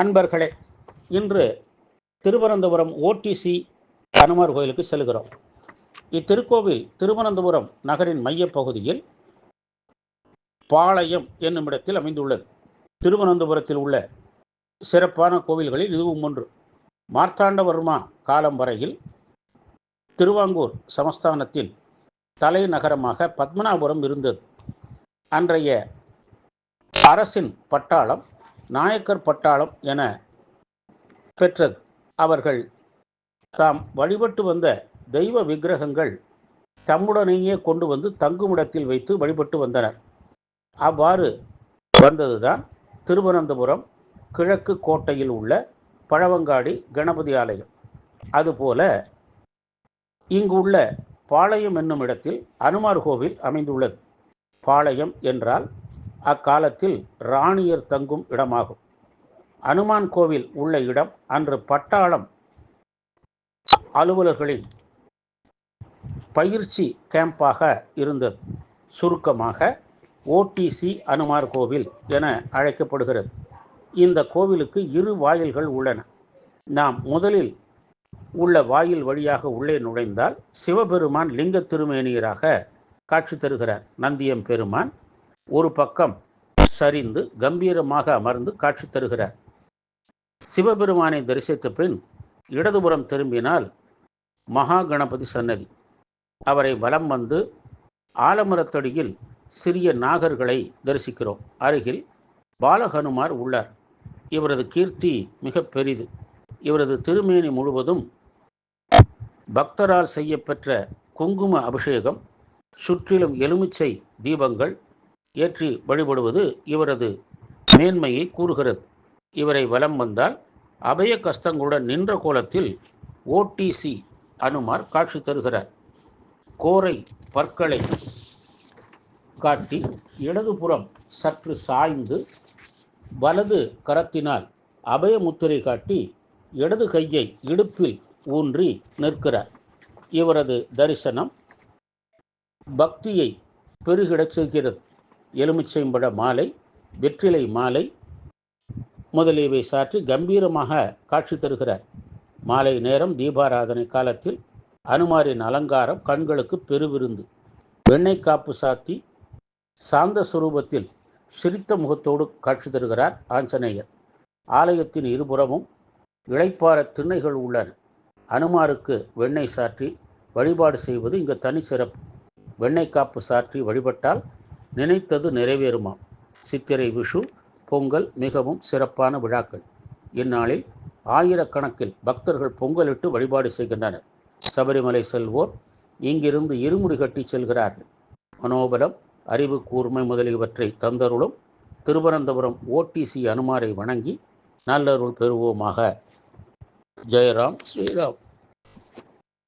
அன்பர்களே இன்று திருவனந்தபுரம் ஓடிசி அனுமார் கோயிலுக்கு செல்கிறோம். இத்திருக்கோவில் திருவனந்தபுரம் நகரின் மையப்பகுதியில் பாளையம் என்னும் இடத்தில் அமைந்துள்ளது. திருவனந்தபுரத்தில் உள்ள சிறப்பான கோவில்களில் இதுவும் ஒன்று. மார்த்தாண்டவர்மா காலம் வரையில் திருவாங்கூர் சமஸ்தானத்தின் தலைநகரமாக பத்மநாபுரம் இருந்தது. அன்றைய அரசின் பட்டாளம் நாயக்கர் பட்டாளம் என பெற்றது. அவர்கள் தாம் வழிபட்டு வந்த தெய்வ விக்கிரகங்கள் தம்முடனேயே கொண்டு வந்து தங்குமிடத்தில் வைத்து வழிபட்டு வந்தனர். அவ்வாறு வந்ததுதான் திருவனந்தபுரம் கிழக்கு கோட்டையில் உள்ள பழவங்காடி கணபதி ஆலயம். அதுபோல இங்கு உள்ள பாளையம் என்னும் இடத்தில் அனுமார் கோவில் அமைந்துள்ளது. பாளையம் என்றால் அக்காலத்தில் ராணியர் தங்கும் இடமாகும். அனுமான் கோவில் உள்ள இடம் அன்று பட்டாளம் அலுவலர்களின் பயிற்சி கேம்பாக இருந்தது. சுருக்கமாக ஓடிசி அனுமார் கோவில் என அழைக்கப்படுகிறது. இந்த கோவிலுக்கு இரு வாயில்கள் உள்ளன. நாம் முதலில் உள்ள வாயில் வழியாக உள்ளே நுழைந்தால் சிவபெருமான் லிங்க திருமேனியராக காட்சி தருகிறார். நந்தியம் பெருமான் ஒரு பக்கம் சரிந்து கம்பீரமாக அமர்ந்து காட்சி தருகிறார். சிவபெருமானை தரிசித்த பின் இடதுபுறம் திரும்பினால் மகா கணபதி சன்னதி. அவரை வலம் வந்து ஆலமரத்தடியில் சிறிய நாகர்களை தரிசிக்கிறோம். அருகில் பாலஹனுமார் உள்ளார். இவரது கீர்த்தி மிக பெரிது. இவரது திருமேனி முழுவதும் பக்தரால் செய்யப்பெற்ற குங்கும அபிஷேகம் சுற்றிலும் எலுமிச்சை தீபங்கள் ஏற்றி வழிபடுவது இவரது மேன்மையை கூறுகிறது. இவரை வலம் வந்தால் அபய கஷ்டங்களுடன் நின்ற கோலத்தில் ஓடிசி அனுமார் காட்சி தருகிறார். கோரை பற்களை காட்டி இடதுபுறம் சற்று சாய்ந்து வலது கரத்தினால் அபயமுத்திரை காட்டி இடது கையை இடுப்பில் ஊன்றி நிற்கிறார். இவரது தரிசனம் பக்தியை பெருகிடச் செய்கிறது. எலுமிச்சைம்பட மாலை வெற்றிலை மாலை முதலியவை சாற்றி கம்பீரமாக காட்சி தருகிறார். மாலை நேரம் தீபாராதனை காலத்தில் அனுமாரின் அலங்காரம் கண்களுக்கு பெருவிருந்து. வெண்ணெய் காப்பு சாத்தி சாந்த சுரூபத்தில் சிரித்த முகத்தோடு காட்சி தருகிறார் ஆஞ்சநேயர். ஆலயத்தின் இருபுறமும் இளைப்பாற திண்ணைகள் உள்ளன. அனுமாருக்கு வெண்ணெய் சாற்றி வழிபாடு செய்வது இங்கு தனி சிறப்பு. வெண்ணெய் காப்பு சாற்றி வழிபட்டால் நினைத்தது நிறைவேறுமாம் சித்திரை விஷு பொங்கல் மிகவும் சிறப்பான விழாக்கள். இந்நாளில் ஆயிரக்கணக்கில் பக்தர்கள் பொங்கலிட்டு வழிபாடு செய்கின்றனர். சபரிமலை செல்வோர் இங்கிருந்து இருமுடி கட்டி செல்கிறார்கள். மனோபலம் அறிவு கூர்மை முதலியவற்றை தந்தருளும் திருவனந்தபுரம் ஓடிசி அனுமாரை வணங்கி நல்லருள் பெறுவோமாக. ஜெயராம் ஸ்ரீராம்.